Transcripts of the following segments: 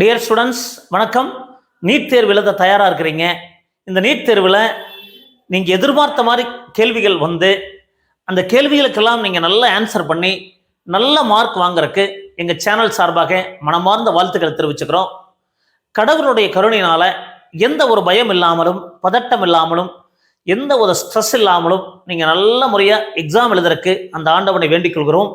Dear students வணக்கம். NEET தேர்வு எழுத தயாராக இருக்கிறீங்க? இந்த நீட் தேர்வில் நீங்கள் எதிர்பார்த்த மாதிரி கேள்விகள் வந்து அந்த கேள்விகளுக்கெல்லாம் நீங்கள் நல்லா ஆன்சர் பண்ணி நல்ல மார்க் வாங்குறதுக்கு எங்கள் சேனல் சார்பாக மனமார்ந்த வாழ்த்துக்களை தெரிவிச்சுக்கிறோம். கடவுளுடைய கருணையினால் எந்த ஒரு பயம் இல்லாமலும் பதட்டம் இல்லாமலும் எந்த ஒரு ஸ்ட்ரெஸ் இல்லாமலும் நீங்கள் நல்ல முறையாக எக்ஸாம் எழுதுறதுக்கு அந்த ஆண்டவனை வேண்டிக் கொள்கிறோம்.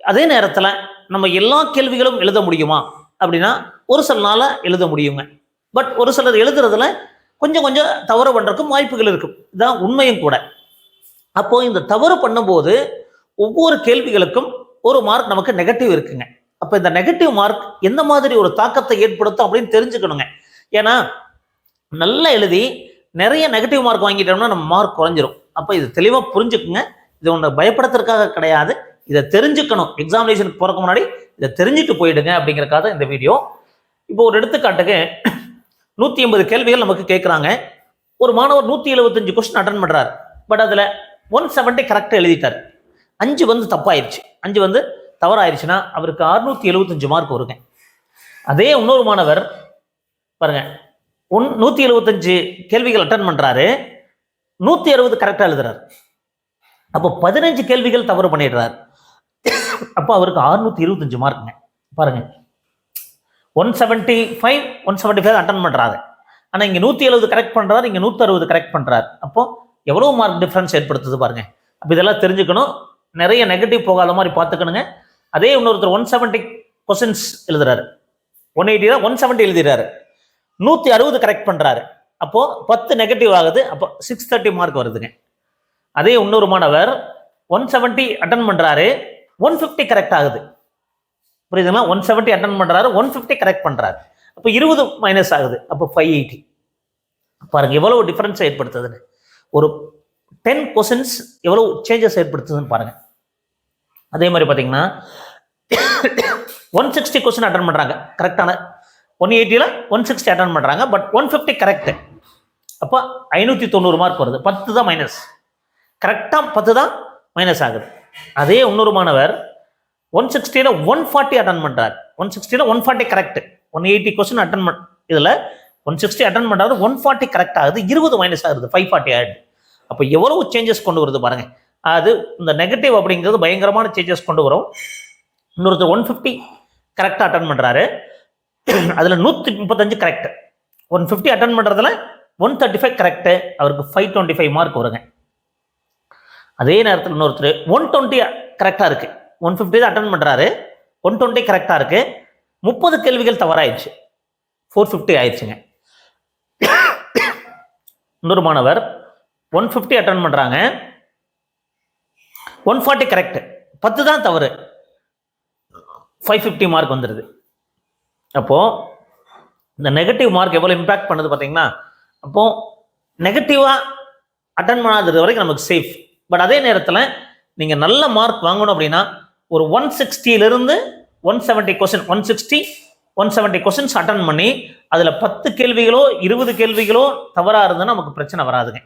அதே நேரத்தில் நம்ம எல்லா கேள்விகளும் எழுத முடியுமா? அப்படின்னா ஒரு சில நாளாக எழுத முடியுங்க. பட் ஒரு சிலர் எழுதுறதுல கொஞ்சம் கொஞ்சம் தவறு பண்ணுறதுக்கும் வாய்ப்புகள் இருக்கும். இதுதான் உண்மையும் கூட. அப்போ இந்த தவறு பண்ணும்போது ஒவ்வொரு கேள்விகளுக்கும் ஒரு மார்க் நமக்கு நெகட்டிவ் இருக்குங்க. அப்போ இந்த நெகட்டிவ் மார்க் எந்த மாதிரி ஒரு தாக்கத்தை ஏற்படுத்தும் அப்படின்னு தெரிஞ்சுக்கணுங்க. ஏன்னா நல்லா எழுதி நிறைய நெகட்டிவ் மார்க் வாங்கிட்டோம்னா நம்ம மார்க் குறைஞ்சிரும். அப்போ இது தெளிவாக புரிஞ்சுக்குங்க. இது ஒன்று பயப்படுத்துறதுக்காக கிடையாது. இதை தெரிஞ்சுக்கணும். எக்ஸாமினேஷனுக்கு போகிறக்கு முன்னாடி இதை தெரிஞ்சுட்டு போயிடுங்க அப்படிங்கிறக்காக தான் இந்த வீடியோ. இப்போ ஒரு எடுத்துக்காட்டுக்கு நூற்றி ஐம்பது கேள்விகள் நமக்கு கேட்குறாங்க ஒரு மாணவர் நூற்றி எழுபத்தஞ்சு கொஸ்டின் அட்டன் பண்ணுறாரு பட் அதில் ஒன் செவன்ட்டி கரெக்டாக எழுதிட்டார். அஞ்சு வந்து தப்பாயிருச்சு. அஞ்சு வந்து தவறாயிருச்சுன்னா அவருக்கு அறுநூற்றி எழுபத்தஞ்சு மார்க் வருங்க. அதே இன்னொரு மாணவர் பாருங்க ஒன் நூற்றி எழுபத்தஞ்சு கேள்விகள் அட்டன் பண்ணுறாரு நூற்றி அறுபது கரெக்டாக எழுதுறாரு. அப்போ பதினஞ்சு கேள்விகள் தவறு பண்ணிடுறாரு. அப்போ அவருக்கு அறுநூற்றி இருபத்தஞ்சு மார்க்குங்க. பாருங்க. One seventy five one seventy five attend பண்ணுறாரு ஆனால் இங்கே நூற்றி எழுபது கரெக்ட் பண்ணுறாரு இங்கே நூற்றி அறுபது கரெக்ட் பண்ணுறாரு அப்போ எவ்வளோ மார்க் டிஃப்ரென்ஸ் ஏற்படுத்துது பாருங்க. அப்போ இதெல்லாம் தெரிஞ்சுக்கணும். நிறைய நெகட்டிவ் போகாத மாதிரி பார்த்துக்கணுங்க. அதே இன்னொருத்தர் ஒன் செவன்ட்டி கொஸ்டின்ஸ் எழுதுறாரு. ஒன் எயிட்டி தான் ஒன் செவன்ட்டி எழுதுறாரு. நூற்றி அறுபது கரெக்ட் பண்ணுறாரு அப்போது பத்து நெகட்டிவ் ஆகுது. அப்போ சிக்ஸ் தேர்ட்டி மார்க் வருதுங்க. அதே இன்னொரு மாணவர் ஒன் செவன்ட்டி அட்டன் பண்ணுறாரு ஒன் ஃபிஃப்டி கரெக்ட் ஆகுது. புரியுதுங்களா? ஒன் செவன்ட்டி அட்டன் பண்ணுறாரு ஒன் ஃபிஃப்டி கரெக்ட் பண்ணுறாரு அப்போ இருபது மைனஸ் ஆகுது. அப்போ ஃபைவ் எயிட்டி பாருங்கள் எவ்வளோ டிஃப்ரென்ஸ் ஏற்படுத்துதுன்னு. ஒரு டென் கொஷின்ஸ் எவ்வளோ சேஞ்சஸ் ஏற்படுத்துதுன்னு பாருங்கள் அதே மாதிரி பார்த்தீங்கன்னா ஒன் சிக்ஸ்டி கொஸ்டின் அட்டன் பண்ணுறாங்க கரெக்டான ஒன் எயிட்டியில் ஒன் சிக்ஸ்டி அட்டன் பண்ணுறாங்க பட் ஒன் ஃபிஃப்டி கரெக்டு அப்போ ஐநூற்றி தொண்ணூறு மார்க் வருது. பத்து தான் மைனஸ் கரெக்டாக பத்து தான் மைனஸ் ஆகுது. அதே இன்னொரு மாணவர் ஒன் சிக்ஸ்டியில் ஒன் ஃபார்ட்டி அட்டன் பண்ணுறார் one சிக்ஸ்டியில் one forty correct one eighty question attend பண் இதில் ஒன் சிக்ஸ்டி அட்டன் பண்ணுறாரு ஒன் ஃபார்ட்டி கரெக்ட் ஆகுது இருபது மைனஸ் ஆகுது ஃபைவ் ஃபார்ட்டி ஆகிடுது அப்போ எவ்வளவு சேஞ்சஸ் கொண்டு வருது பாருங்கள் அது இந்த நெகட்டிவ் அப்படிங்கிறது பயங்கரமான சேஞ்சஸ் கொண்டு வரும். இன்னொருத்தர் ஒன் ஃபிஃப்டி கரெக்டாக அட்டன் பண்ணுறாரு அதில் நூற்றி முப்பத்தஞ்சு கரெக்ட் ஒன் ஃபிஃப்டி அட்டன் பண்ணுறதுல ஒன் தேர்ட்டி ஃபைவ் கரெக்டு அவருக்கு ஃபைவ் டுவெண்ட்டி ஃபைவ் மார்க் வருங்க. அதே நேரத்தில் இன்னொருத்தர் ஒன் டுவெண்ட்டி கரெக்டாக இருக்கு. ஒன் ஃபிஃப்டி தான் அட்டன் பண்ணுறாரு ஒன் டுவெண்ட்டி கரெக்டாக இருக்கு. முப்பது கேள்விகள் தவறாயிடுச்சு. ஃபோர் ஃபிஃப்டி ஆயிடுச்சுங்க. இன்னொரு மாணவர் ஒன் ஃபிஃப்டி அட்டன் பண்ணுறாங்க ஒன் ஃபார்ட்டி கரெக்ட் பத்து தான் தவறு. ஃபைவ் ஃபிஃப்டி மார்க் வந்துடுது அப்போது இந்த நெகட்டிவ் மார்க் எவ்வளோ இம்பேக்ட் பண்ணுது பார்த்தீங்கன்னா அப்போது நெகட்டிவாக அட்டன் பண்ணாதது வரைக்கும் நமக்கு சேஃப் பட் அதே நேரத்தில் நீங்கள் நல்ல மார்க் வாங்கணும் அப்படின்னா ஒரு one சிக்ஸ்டியிலிருந்து one seventy question one sixty one seventy questions attend பண்ணி அதில் பத்து கேள்விகளோ இருபது கேள்விகளோ தவறாக இருந்ததுன்னா நமக்கு பிரச்சனை வராதுங்க.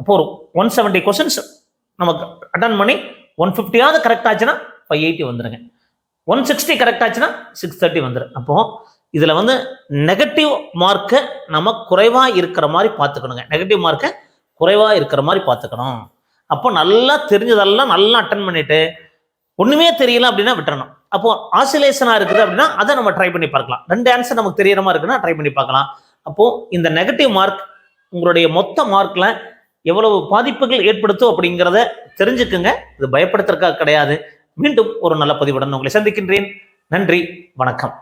அப்போ ஒரு ஒன் செவன்ட்டி கொஸ்டின்ஸ் நமக்கு அட்டன் பண்ணி ஒன் ஃபிஃப்டியாவது கரெக்ட் ஆச்சுன்னா ஃபைவ் எயிட்டி வந்துடுங்க ஒன் சிக்ஸ்டி கரெக்ட் ஆச்சுன்னா சிக்ஸ் தேர்ட்டி வந்துடும் அப்போது இதில் வந்து நெகட்டிவ் மார்க்கை நம்ம குறைவாக இருக்கிற மாதிரி பார்த்துக்கணுங்க. நெகட்டிவ் மார்க்கை குறைவாக இருக்கிற மாதிரி பார்த்துக்கணும். அப்போ நல்லா தெரிஞ்சதெல்லாம் நல்லா அட்டன் பண்ணிட்டு ஒன்றுமே தெரியல அப்படின்னா விட்டுறணும். அப்போ ஆசிலேஷனாக இருக்குது அப்படின்னா அதை நம்ம ட்ரை பண்ணி பார்க்கலாம். ரெண்டு ஆன்சர் நமக்கு தெரியற மாதிரி இருக்குன்னா ட்ரை பண்ணி பார்க்கலாம். அப்போ இந்த நெகட்டிவ் மார்க் உங்களுடைய மொத்த மார்க்கில் எவ்வளவு பாதிப்புகள் ஏற்படுத்தும் அப்படிங்கிறத தெரிஞ்சுக்குங்க. இது பயப்படுத்துறதுக்காக கிடையாது. மீண்டும் ஒரு நல்ல பதிவுடன் உங்களை சந்திக்கின்றேன். நன்றி வணக்கம்.